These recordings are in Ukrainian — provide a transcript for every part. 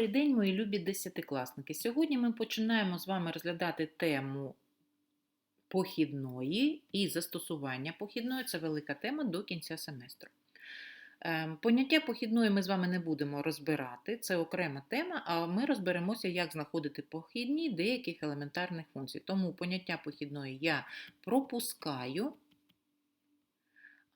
Добрий день, мої любі десятикласники. Сьогодні ми починаємо з вами розглядати тему похідної і застосування похідної це велика тема до кінця семестру. Ем, Поняття похідної ми з вами не будемо розбирати, це окрема тема, а ми розберемося, як знаходити похідні деяких елементарних функцій. Тому поняття похідної я пропускаю.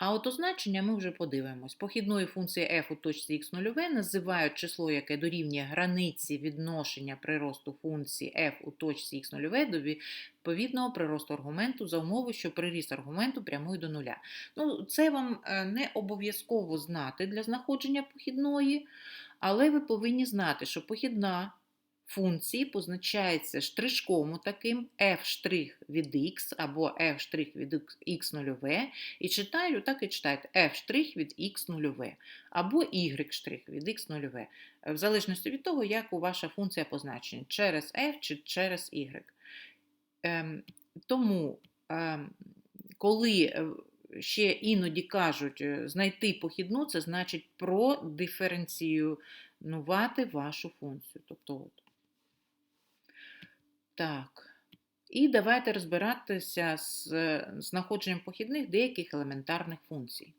А от означення ми вже подивимось. Похідною функції f у точці x 0 називають число, яке дорівнює границі відношення приросту функції f у точці x 0 до відповідного приросту аргументу за умови, що приріст аргументу прямує до нуля. Ну, Це вам е, не обов'язково знати для знаходження похідної, але ви повинні знати, що похідна функції позначається штришком таким f' від x або f' від x 0 і читаю, так і читаєте f' від x 0 або y' від x 0 в залежності від того, як у ваша функція позначена, через f чи через y. Ем, тому, ем, коли е, ще іноді кажуть е, знайти похідну, це значить продиференціювати вашу функцію. Тобто, от, так. І давайте розбиратися з знаходженням похідних деяких елементарних функцій.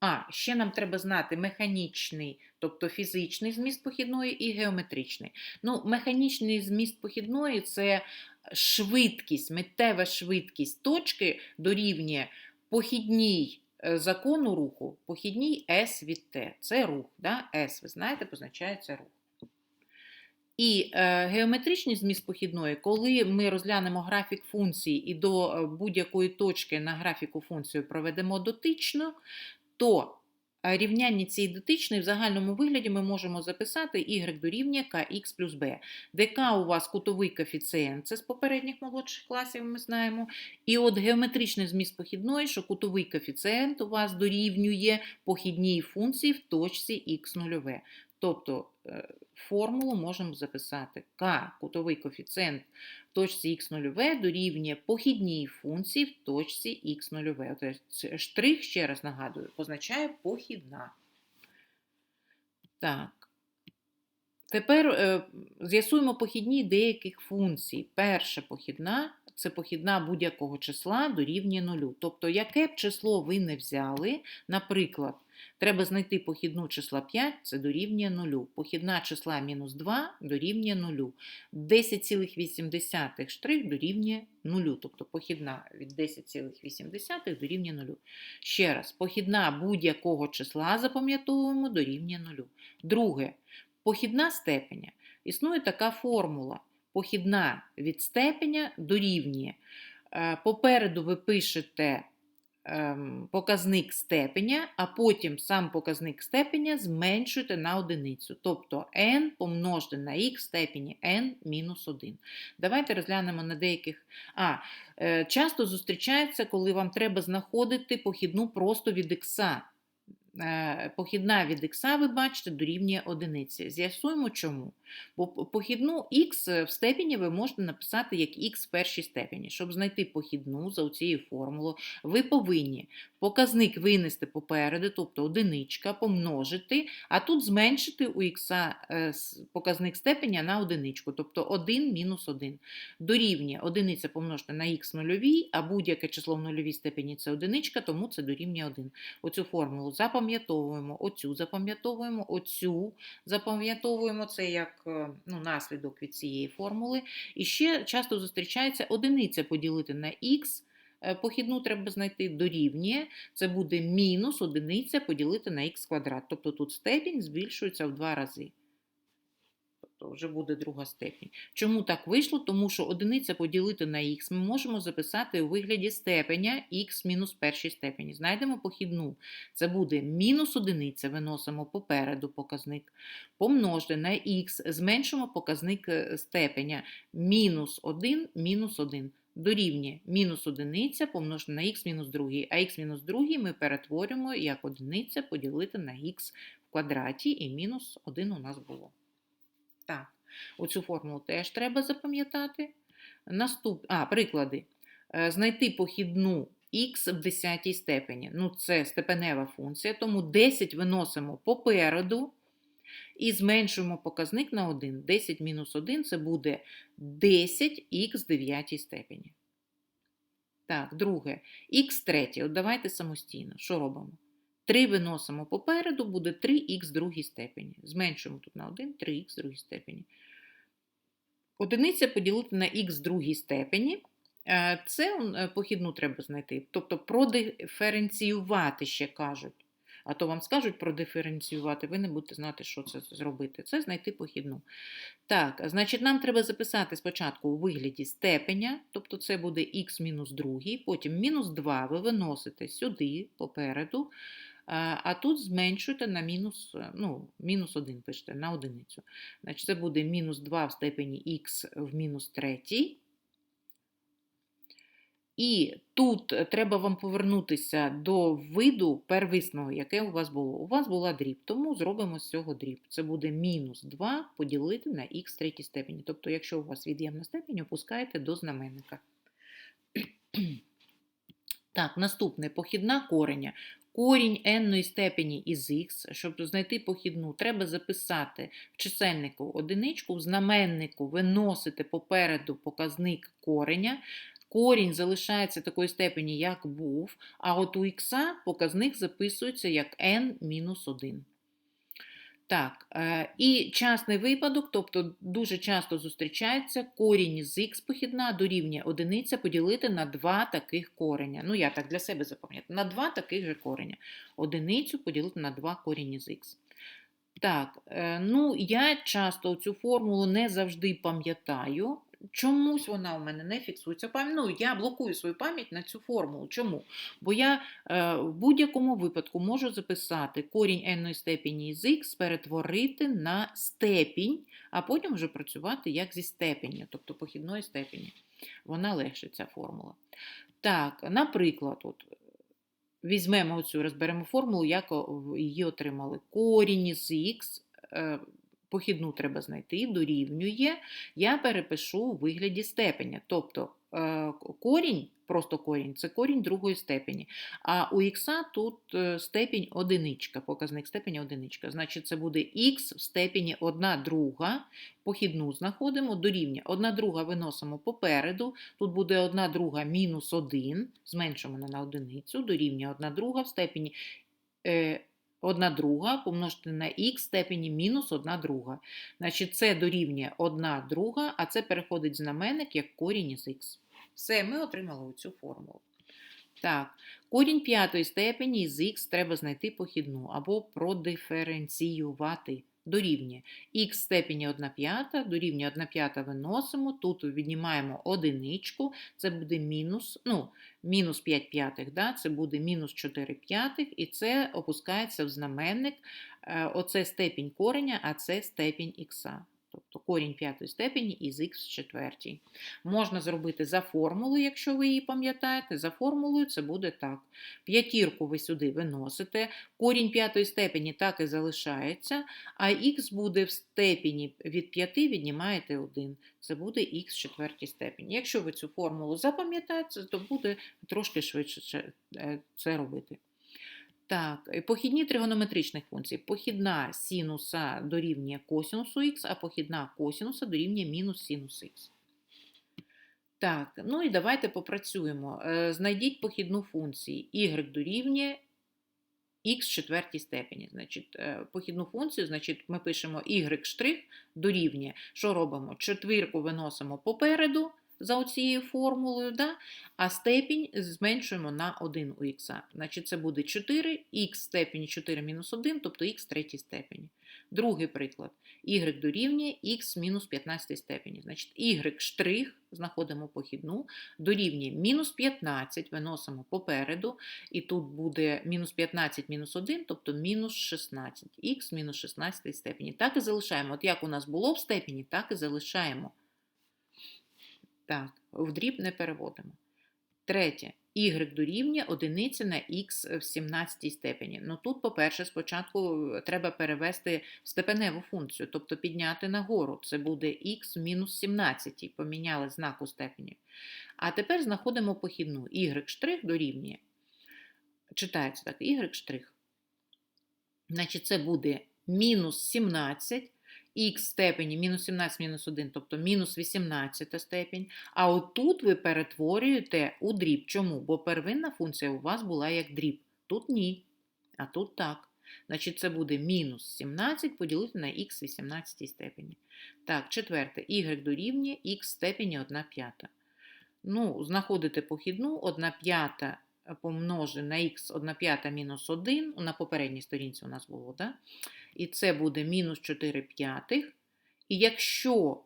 А, ще нам треба знати механічний, тобто фізичний зміст похідної і геометричний. Ну, Механічний зміст похідної це швидкість, миттєва швидкість точки дорівнює похідній е, закону руху, похідній S від T. Це рух. Да? S, ви знаєте, позначається рух. І е, геометричний зміст похідної, коли ми розглянемо графік функції і до е, будь-якої точки на графіку функцію проведемо дотично, то е, рівняння цієї дотичної в загальному вигляді ми можемо записати y дорівнює kx плюс b, де у вас кутовий коефіцієнт, це з попередніх молодших класів ми знаємо. І от геометричний зміст похідної, що кутовий коефіцієнт у вас дорівнює похідній функції в точці х 0 Тобто формулу можемо записати К кутовий коефіцієнт в точці х0 дорівнює похідній функції в точці х0. Тобто штрих, ще раз нагадую, позначає похідна. Так. Тепер е, з'ясуємо похідні деяких функцій. Перша похідна це похідна будь-якого числа дорівнює нулю. Тобто, яке б число ви не взяли, наприклад, Треба знайти похідну числа 5, це дорівнює 0. Похідна числа мінус 2 дорівнює 0. 10,8 штрих дорівнює 0. Тобто похідна від 10,8 дорівнює 0. Ще раз, похідна будь-якого числа запам'ятовуємо дорівнює 0. Друге, похідна степеня. Існує така формула. Похідна від степеня дорівнює. Е, попереду ви пишете Ем, показник степеня, а потім сам показник степеня зменшуєте на одиницю. Тобто n помножте на х в степені n мінус 1. Давайте розглянемо на деяких. А, е, Часто зустрічається, коли вам треба знаходити похідну просто від х. Е, похідна від х, ви бачите, дорівнює одиниці. З'ясуємо чому. Бо похідну х в степені ви можете написати як х в першій степені. Щоб знайти похідну за цією формулою, ви повинні показник винести попереду, тобто одиничка, помножити, а тут зменшити у х е, показник степеня на одиничку, тобто 1 мінус 1. Дорівнює одиниця помножити на х нульовій, а будь-яке число в нульовій степені це одиничка, тому це дорівнює 1. Оцю формулу запам'ятовуємо, оцю запам'ятовуємо, оцю запам'ятовуємо це як е, ну, наслідок від цієї формули. І ще часто зустрічається одиниця поділити на х. Е, похідну треба знайти дорівнює, це буде мінус одиниця поділити на х квадрат. Тобто тут степінь збільшується в два рази. Тобто вже буде друга степінь. Чому так вийшло? Тому що одиниця поділити на х ми можемо записати у вигляді степеня х мінус першій степені. Знайдемо похідну. Це буде мінус одиниця, виносимо попереду показник. Помножте на х, зменшимо показник е, степеня мінус 1 мінус 1 дорівнює мінус одиниця помножити на х мінус 2, а х мінус 2 ми перетворюємо як одиниця поділити на х в квадраті, і мінус 1 у нас було. Так, оцю формулу теж треба запам'ятати. Наступ... А, приклади. Е, знайти похідну х в 10 степені. Ну, це степенева функція, тому 10 виносимо попереду. І зменшуємо показник на 1. 10 мінус 1 це буде 10х в дев'ятій степені. Так, друге. Х третє. От давайте самостійно. Що робимо? 3 виносимо попереду, буде 3х в другій степені. Зменшуємо тут на 1, 3х в другій степені. Одиниця поділити на х в другій степені. Е, Це е, похідну треба знайти. Тобто продиференціювати ще кажуть. А то вам скажуть продиференціювати, ви не будете знати, що це зробити. Це знайти похідну. Так, значить, нам треба записати спочатку у вигляді степеня, тобто це буде х мінус другий, потім мінус 2 ви виносите сюди, попереду, а тут зменшуєте на мінус, е, ну, мінус 1 пишете, на одиницю. Значить, це буде мінус 2 в степені х в мінус третій. І тут е, треба вам повернутися до виду первисного, яке у вас було. У вас була дріб, тому зробимо з цього дріб. Це буде мінус 2 поділити на х третій степені. Тобто, якщо у вас від'ємна степень, опускаєте до знаменника. Так, наступне похідна кореня. Корінь n степені із х, щоб знайти похідну, треба записати в чисельнику одиничку, в знаменнику виносити попереду показник кореня. Корінь залишається такої степені, як був, а от у х показник записується як n-1. Так, е, і частний випадок, тобто дуже часто зустрічається корінь з х похідна дорівнює одиниця поділити на два таких кореня. Ну, я так для себе запам'ятаю, на два таких же кореня. Одиницю поділити на два корінь з х. Так, е, ну я часто цю формулу не завжди пам'ятаю. Чомусь вона у мене не фіксується. Ну, Я блокую свою пам'ять на цю формулу. Чому? Бо я е, в будь-якому випадку можу записати корінь n степені з х, перетворити на степінь, а потім вже працювати як зі степені, тобто похідної степені. Вона легше, ця формула. Так, наприклад, от, візьмемо цю, розберемо формулу, як її отримали. Корінь з х. Е, похідну треба знайти, дорівнює, я перепишу у вигляді степеня. Тобто е, корінь, просто корінь це корінь другої степені. А у х тут е, степінь одиничка, показник степені одиничка. Значить, це буде х в степені 1 друга. Похідну знаходимо, дорівнює 1 друга виносимо попереду. Тут буде 1 друга мінус 1, зменшимо на одиницю, дорівнює 1 друга в степені. Е, 1 друга помножити на х степені мінус 1 друга. Значить, це дорівнює 1 друга, а це переходить знаменник як корінь із х. Все, ми отримали цю формулу. Так, корінь п'ятої степені із х треба знайти похідну або продиференціювати дорівнює х степені 1 п'ята, дорівнює 1 п'ята виносимо, тут віднімаємо одиничку, це буде мінус ну, мінус 5 п'ятих, да? це буде мінус 4 п'ятих, і це опускається в знаменник. Е, оце степінь кореня, а це степінь х тобто корінь п'ятої степені із х в четвертій. Можна зробити за формулою, якщо ви її пам'ятаєте. За формулою це буде так. П'ятірку ви сюди виносите, корінь п'ятої степені так і залишається, а х буде в степені від 5 віднімаєте 1. Це буде х в четвертій степені. Якщо ви цю формулу запам'ятаєте, то буде трошки швидше це робити. Так, похідні тригонометричних функцій. Похідна синуса дорівнює косінусу х, а похідна косінуса дорівнює мінус синус х. Так, ну і давайте попрацюємо. Е, знайдіть похідну функцію y дорівнює х в четвертій степені. Значить, е, Похідну функцію, значить, ми пишемо y' дорівнює. Що робимо? Четвірку виносимо попереду за оцією формулою, да? а степінь зменшуємо на 1 у х. Значить, це буде 4, х степені 4 мінус 1, тобто х третій степені. Другий приклад. y дорівнює х мінус 15 степені. Значить, y штрих, знаходимо похідну, дорівнює мінус 15, виносимо попереду, і тут буде мінус 15 мінус 1, тобто мінус 16, х мінус 16 степені. Так і залишаємо. От як у нас було в степені, так і залишаємо. Так, в дріб не переводимо. Третє. Y дорівнює одиниці на х в 17 степені. Ну тут, по-перше, спочатку треба перевести в степеневу функцію, тобто підняти нагору. Це буде х в мінус 17, поміняли знак у степені. А тепер знаходимо похідну. y' дорівнює. Читається так, y'. Значить, це буде мінус 17, х степені мінус 17 мінус 1, тобто мінус 18 степень. А отут ви перетворюєте у дріб. Чому? Бо первинна функція у вас була як дріб. Тут ні, а тут так. Значить, це буде мінус 17 поділити на х 18 степені. Так, четверте, y дорівнює х степені 1 п'ята. Ну, знаходите похідну 1 п'ята помножити на х 1 п'ята мінус 1, на попередній сторінці у нас було, да? і це буде мінус 4 п'ятих. І якщо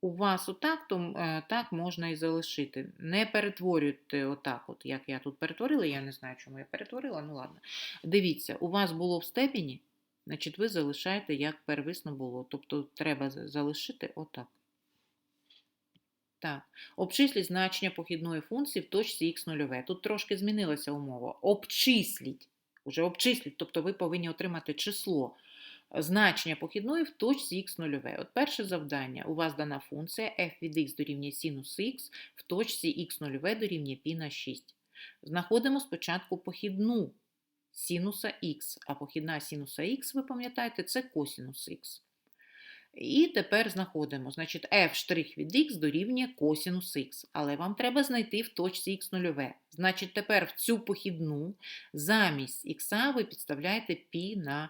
у вас отак, то е, так можна і залишити. Не перетворюйте отак, от, як я тут перетворила, я не знаю, чому я перетворила, ну ладно. Дивіться, у вас було в степені, значить ви залишаєте, як первисно було. Тобто треба залишити отак. Так, обчисліть значення похідної функції в точці х нульове. Тут трошки змінилася умова. Обчисліть. Уже обчисліть, тобто ви повинні отримати число значення похідної в точці х нульове. От перше завдання. У вас дана функція f від x дорівнює синус х в точці х нульове дорівнює π на 6. Знаходимо спочатку похідну синуса х, а похідна синуса х, ви пам'ятаєте, це косинус х. І тепер знаходимо, значить, f' від x дорівнює косинус х, але вам треба знайти в точці х нульове. Значить, тепер в цю похідну замість х ви підставляєте π на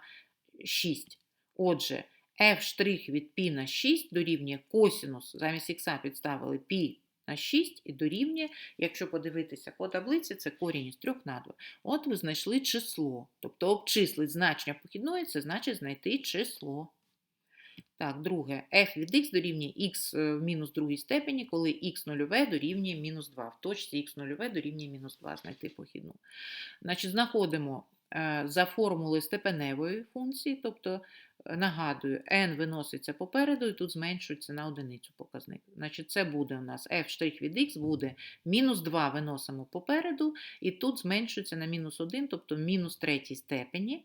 6. Отже, f' від π на 6 дорівнює косинус, замість х підставили π на 6 і дорівнює, якщо подивитися по таблиці, це корінь із 3 на 2. От ви знайшли число. Тобто обчислить значення похідної, це значить знайти число. Так, друге, f від x дорівнює x в мінус другій степені, коли x нульове дорівнює мінус 2. В точці x нульове дорівнює мінус 2, знайти похідну. Значить, знаходимо е, за формулою степеневої функції, тобто, е, нагадую, n виноситься попереду і тут зменшується на одиницю показник. Значить, це буде у нас f' від x буде мінус 2 виносимо попереду, і тут зменшується на мінус 1, тобто мінус третій степені.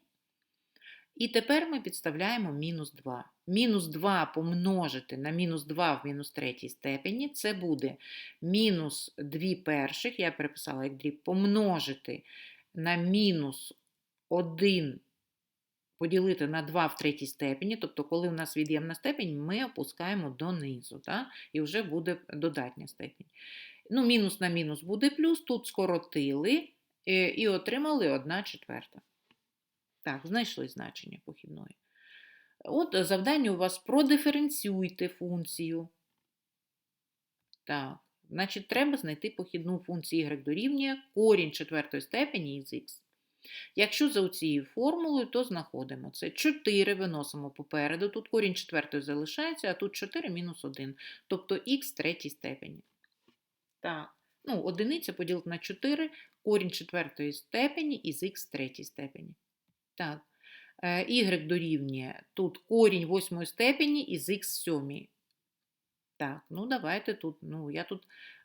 І тепер ми підставляємо мінус 2. Мінус 2 помножити на мінус 2 в мінус третій степені, це буде мінус 2 перших, я переписала як дріб, помножити на мінус 1 поділити на 2 в третій степені, тобто, коли у нас від'ємна степень, ми опускаємо донизу, так? і вже буде додатня степень. Ну, мінус на мінус буде плюс, тут скоротили е, і отримали 1 четверта. Так, знайшли значення похідної. От завдання у вас продиференціюйте функцію. Так, значить, треба знайти похідну функцію y дорівнює корінь четвертої степені із х. Якщо за цією формулою, то знаходимо це 4 виносимо попереду, тут корінь четвертої залишається, а тут 4 мінус 1, тобто х третій степені. Так, ну, одиниця поділити на 4, корінь четвертої степені із х третій степені. Так, е, y дорівнює тут корінь восьмої степені із х сьомій. Так, ну давайте тут, ну я тут,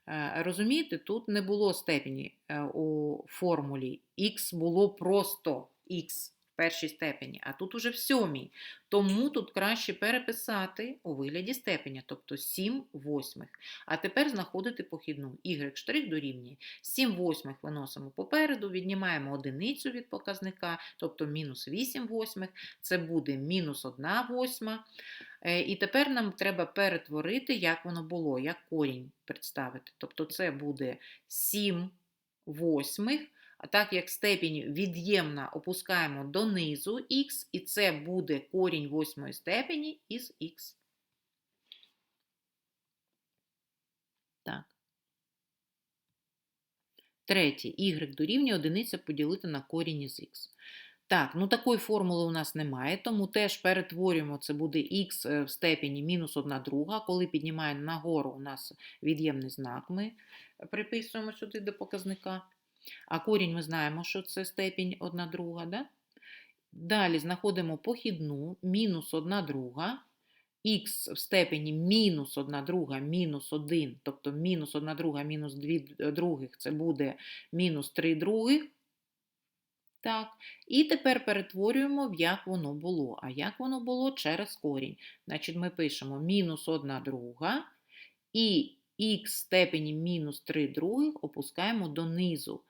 е, розумієте, тут не було степені е, у формулі. Х було просто х в першій степені, а тут уже в сьомій. Тому тут краще переписати у вигляді степеня, тобто 7 восьмих. А тепер знаходити похідну. y' дорівнює 7 восьмих виносимо попереду, віднімаємо одиницю від показника, тобто мінус 8 восьмих, це буде мінус 1 восьма. Е, І тепер нам треба перетворити, як воно було, як корінь представити. Тобто це буде 7 восьмих, так як степінь від'ємна опускаємо донизу х, і це буде корінь восьмої степені із х. Так. Третє. y дорівнює одиниця поділити на корінь із х. Так, ну такої формули у нас немає, тому теж перетворюємо, це буде х в степені мінус 1 друга. Коли піднімаємо нагору, у нас від'ємний знак, ми приписуємо сюди до показника. А корінь ми знаємо, що це степінь 1 друга. Да? Далі знаходимо похідну мінус 1 друга, х в степені мінус 1 друга, мінус 1, тобто мінус 1 друга, мінус 2 других, це буде мінус 3 других. Так, і тепер перетворюємо, в як воно було. А як воно було через корінь. Значить, ми пишемо мінус 1 друга і х степені мінус 3 других опускаємо донизу.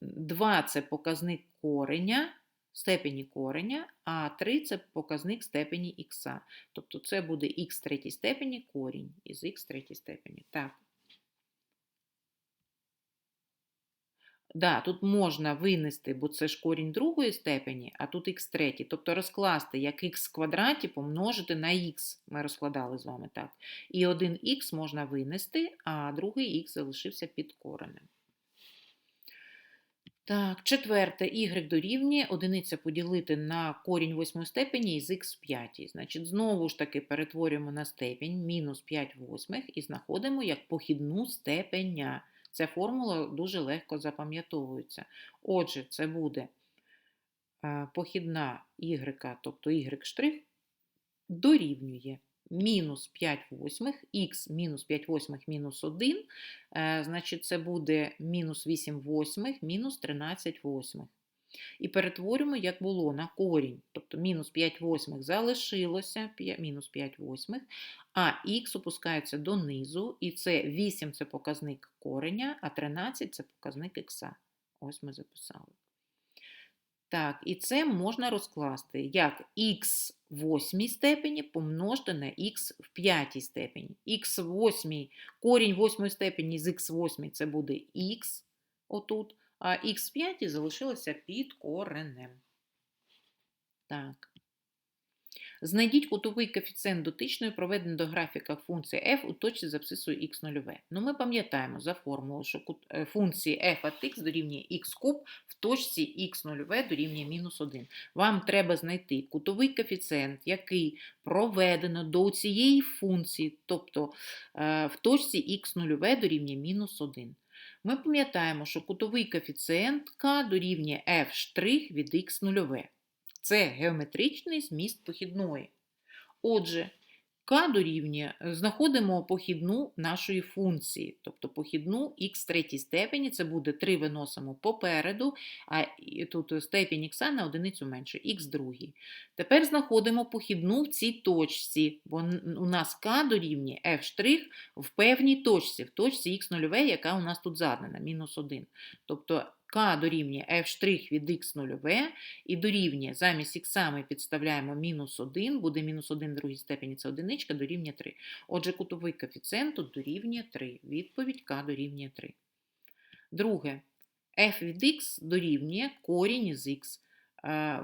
2 це показник кореня степені кореня, а 3 це показник степені х. Тобто це буде х третій степені корінь із х третій степені. Так. Да, тут можна винести, бо це ж корінь другої степені, а тут х третій. Тобто розкласти як х в квадраті помножити на х. Ми розкладали з вами так. І один х можна винести, а другий х залишився під коренем. Так, четверте, y дорівнює одиниця поділити на корінь восьмої степені із х в п'ятій. Значить, знову ж таки перетворюємо на степень мінус 5 восьмих і знаходимо як похідну степеня. Ця формула дуже легко запам'ятовується. Отже, це буде е, похідна y, тобто y' дорівнює мінус 5 восьмих, х мінус 5 восьмих мінус 1, е, значить це буде мінус 8 восьмих мінус 13 восьмих. І перетворюємо, як було, на корінь. Тобто мінус 5 восьмих залишилося, мінус 5 восьмих, а х опускається донизу, і це 8 це показник кореня, а 13 це показник х. Ось ми записали. Так, і це можна розкласти як х в восьмій степені помножити на х в п'ятій степені. х в восьмій, корінь восьмої степені з х восьмій це буде х отут, а х в п'ятій залишилося під коренем. Так. Знайдіть кутовий коефіцієнт дотичної, проведений до графіка функції f у точці з абсцисою x0. Ну, ми пам'ятаємо за формулу, що е, функції f от x дорівнює x куб в точці x0 дорівнює мінус 1. Вам треба знайти кутовий коефіцієнт, який проведено до цієї функції, тобто е, в точці x0 дорівнює мінус 1. Ми пам'ятаємо, що кутовий коефіцієнт k дорівнює f' від x0. Це геометричний зміст похідної. Отже, k дорівнює, знаходимо похідну нашої функції, тобто похідну х третій степені, це буде 3 виносимо попереду, а тут степінь х на одиницю менше, х другий. Тепер знаходимо похідну в цій точці, бо у нас k дорівнює f' в певній точці, в точці х0, яка у нас тут задана, мінус 1. Тобто k дорівнює f' від x0 і дорівнює, замість х ми підставляємо мінус 1, буде мінус 1 в другій степені, це одиничка, дорівнює 3. Отже, кутовий коефіцієнт тут дорівнює 3. Відповідь k дорівнює 3. Друге, f від x дорівнює корінь із х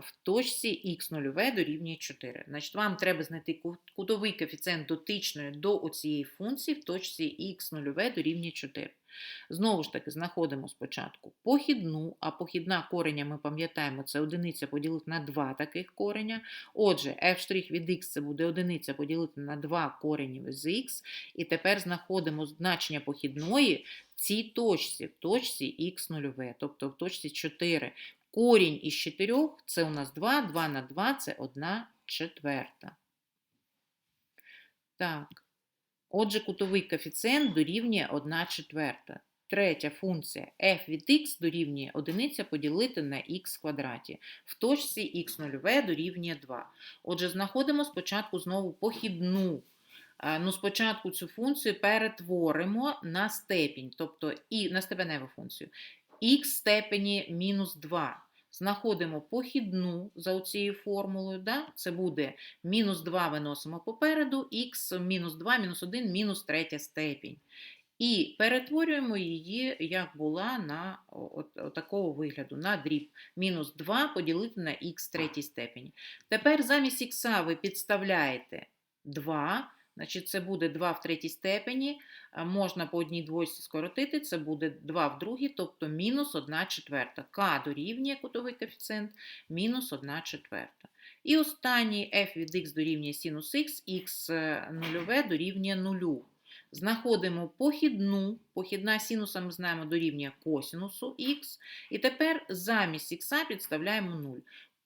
в точці х0 дорівнює 4. Значить, вам треба знайти кутовий коефіцієнт дотичної до оцієї функції в точці х0 дорівнює 4. Знову ж таки, знаходимо спочатку похідну, а похідна кореня, ми пам'ятаємо, це одиниця поділити на два таких кореня. Отже, f' від x це буде одиниця поділити на 2 коренів з х. І тепер знаходимо значення похідної в цій точці, в точці х0, тобто в точці 4. Корінь із 4 це у нас 2, 2 на 2 це 1 четверта. Так. Отже, кутовий коефіцієнт дорівнює 1 четверта. Третя функція f від x дорівнює 1 поділити на х квадраті. В точці х0 дорівнює 2. Отже, знаходимо спочатку знову похідну. Е, Ну, спочатку цю функцію перетворимо на степінь, тобто і на степеневу функцію. х степені мінус 2. Знаходимо похідну за цією формулою. Да? Це буде мінус 2 виносимо попереду, х мінус 2, мінус 1, мінус третя степінь. І перетворюємо її, як була, на от, такого вигляду, на дріб. Мінус 2 поділити на х третій степені. Тепер замість х ви підставляєте 2, значить це буде 2 в третій степені. Можна по одній двойці скоротити, це буде 2 в другій, тобто мінус 1 четверта. К дорівнює кутовий коефіцієнт, мінус 1 четверта. І останній f від x дорівнює синус х, х нульове дорівнює нулю. Знаходимо похідну, похідна синуса ми знаємо дорівнює косінусу х. І тепер замість х підставляємо 0.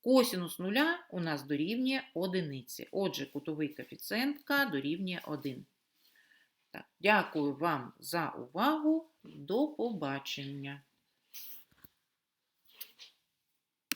Косінус нуля у нас дорівнює одиниці. Отже, кутовий коефіцієнт К дорівнює 1. Так, дякую вам за увагу. До побачення.